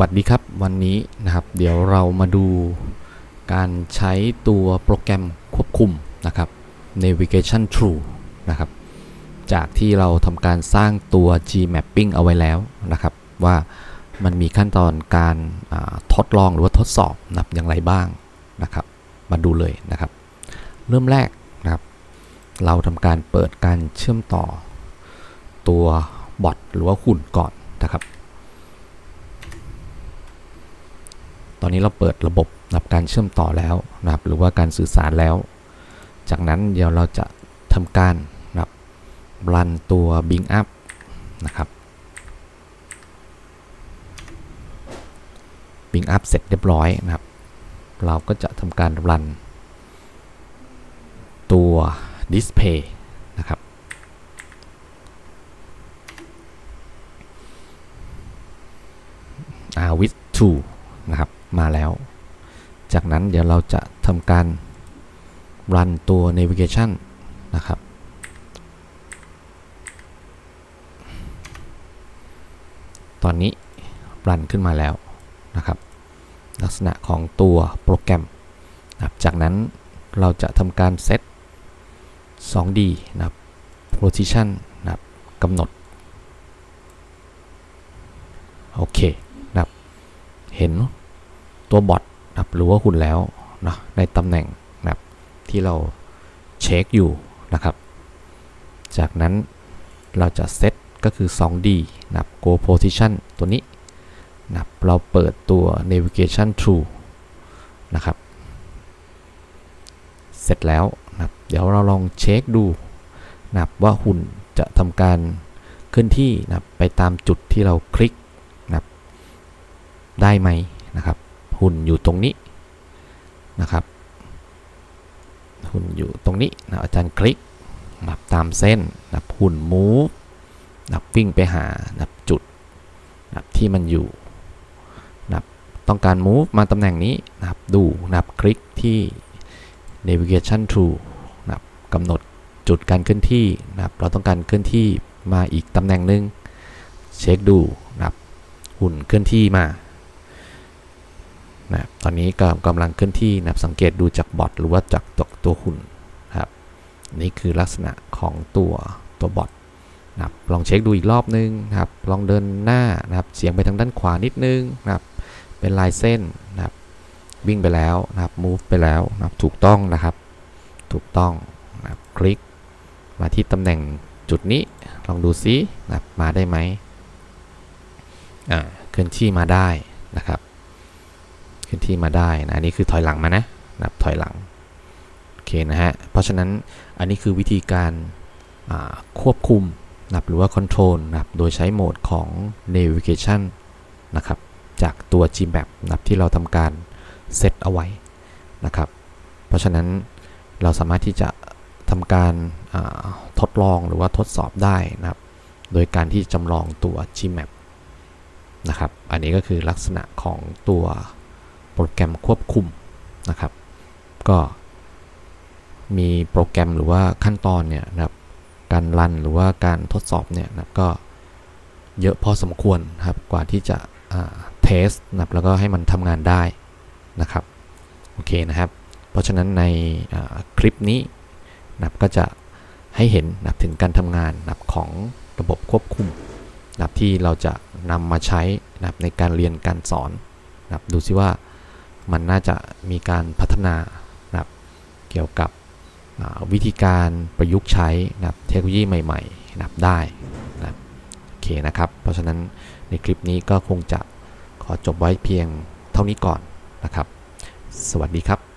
วัสดีครับวันนี้นะครับ เดี๋ยวเรามาดูการใช้ตัวโปรแกรมควบคุมนะครับ Navigation True นะครับ จากที่เราทำการสร้างตัว Gmapping เอาไว้แล้วนะครับ ว่ามันมีขั้นตอนการทดลองหรือว่าทดสอบนะครับอย่างไรบ้างนะครับ มาดูเลยนะครับ เริ่มแรกนะครับ เราทำการเปิดการเชื่อมต่อตัวบอทหรือว่าหุ่นก่อนนะครับ ตอนนี้เราเปิดระบบนะครับการเชื่อมต่อแล้วนะครับหรือว่าการสื่อสารแล้ว จากนั้นเดี๋ยวเราจะทำการนะครับรันตัว Bing Up นะครับ Bing Up เสร็จเรียบร้อยนะครับ เราก็จะทำการรันตัว Display นะครับอาวิท 2 นะครับ มาแล้ว จากนั้นเดี๋ยวเราจะทำการรันตัว navigation นะครับ ตอนนี้รันขึ้นมาแล้วนะครับ ลักษณะของตัวโปรแกรมนะครับจากนั้นเราจะทำการเซต 2D นะครับ position นะครับกำหนด โอเคนะครับ เห็น ตัวบอทนะครับหรือว่าหุ่นแล้วนะในตำแหน่งนะครับที่เราเช็คอยู่นะครับ จากนั้นเราจะเซตก็คือ 2D นะครับ go position ตัวนี้นะครับเราเปิดตัว navigation true นะครับ เสร็จแล้วนะครับเดี๋ยวเราลองเช็คดูนะครับว่าหุ่นจะทำการเคลื่อนที่นะครับไปตามจุดที่เราคลิกได้ไหมนะครับ หุ่นอยู่ตรงนี้นะครับ หุ่นอยู่ตรงนี้นะอาจารย์คลิกนับตามเส้นนับหุ่นมูฟนับวิ่งไปหานับจุดนับที่มันอยู่นับต้องการ move มาตำแหน่งนี้นับดูนับคลิกที่ navigation tool นับกำหนดจุดการเคลื่อนที่นับเราต้องการเคลื่อนที่มาอีกตำแหน่งหนึ่งเช็คดูนับหุ่นเคลื่อนที่มา นะตอนนี้ก็กำลังเคลื่อนที่นะครับสังเกตดูจากบอทหรือว่าจากตัวตัวหุ่นครับนี่คือลักษณะของตัวตัวบอทนะครับลองเช็คดูอีกรอบนึงนะครับ ลองเดินหน้านะครับ เสียงไปทางด้านขวานิดนึงนะครับ เป็นลายเส้นนะครับ วิ่งไปแล้วนะครับ move ไปแล้วนะครับ ถูกต้องนะครับ ถูกต้องนะครับ คลิกมาที่ตำแหน่งจุดนี้ ลองดูซินะครับ มาได้ไหมอ่า เคลื่อนที่มาได้นะครับ ลื่อนที่มาได้นะอันนี้คือถอยหลังมานะนับถอยหลังโอเคนะฮะเพราะฉะนั้นอันนี้คือวิธีการควบคุมนะครับหรือว่า control นะครับโดยใช้โหมดของ navigation นะครับจากตัว Gmap นะครับที่เราทำการเซตเอาไว้นะครับ เพราะฉะนั้นเราสามารถที่จะทำการทดลองหรือว่าทดสอบได้นะครับ โดยการที่จำลองตัว Gmap นะครับ อันนี้ก็คือลักษณะของตัว โปรแกรมควบคุมนะครับ ก็มีโปรแกรมหรือว่าขั้นตอนเนี่ยนะครับการรันหรือว่าการทดสอบเนี่ยนะครับก็เยอะพอสมควรครับกว่าที่จะเทสนะครับแล้วก็ให้มันทำงานได้นะครับโอเคนะครับ เพราะฉะนั้นในคลิปนี้นะครับก็จะให้เห็นนะครับถึงการทำงานนะครับของระบบควบคุมนะครับที่เราจะนำมาใช้นะครับในการเรียนการสอนนะครับดูซิว่า มันน่าจะมีการพัฒนานะครับเกี่ยวกับวิธีการประยุกต์ใช้นะครับเทคโนโลยีใหม่ๆนะครับได้นะครับโอเคนะครับ เพราะฉะนั้นในคลิปนี้ก็คงจะขอจบไว้เพียงเท่านี้ก่อนนะครับ สวัสดีครับ